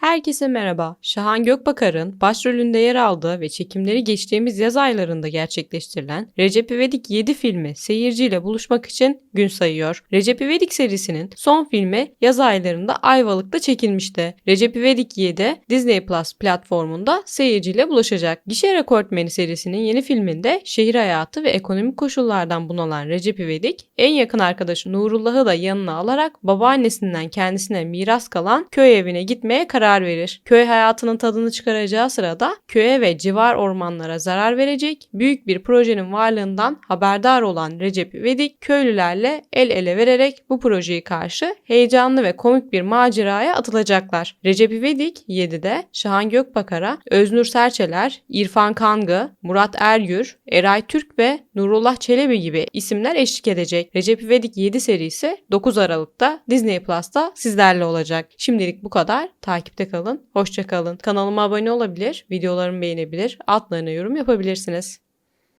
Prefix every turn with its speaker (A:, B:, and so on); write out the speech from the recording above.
A: Herkese merhaba. Şahan Gökbakar'ın başrolünde yer aldığı ve çekimleri geçtiğimiz yaz aylarında gerçekleştirilen Recep İvedik 7 filmi seyirciyle buluşmak için gün sayıyor. Recep İvedik serisinin son filmi yaz aylarında Ayvalık'ta çekilmişti. Recep İvedik 7 Disney Plus platformunda seyirciyle buluşacak. Gişe rekortmeni serisinin yeni filminde şehir hayatı ve ekonomik koşullardan bunalan Recep İvedik en yakın arkadaşı Nurullah'ı da yanına alarak babaannesinden kendisine miras kalan köy evine gitmeye karar verir. Köy hayatının tadını çıkaracağı sırada köye ve civar ormanlara zarar verecek büyük bir projenin varlığından haberdar olan Recep İvedik köylülerle el ele vererek bu projeyi karşı heyecanlı ve komik bir maceraya atılacaklar. Recep İvedik 7'de Şahan Gökbakar'a Öznur Serçeler, İrfan Kangı, Murat Ergür, Eray Türk ve Nurullah Çelebi gibi isimler eşlik edecek. Recep İvedik 7 serisi 9 Aralık'ta Disney Plus'ta sizlerle olacak. Şimdilik bu kadar. Takipte kalın. Hoşça kalın. Kanalıma abone olabilir, videolarımı beğenebilir, altlarına yorum yapabilirsiniz.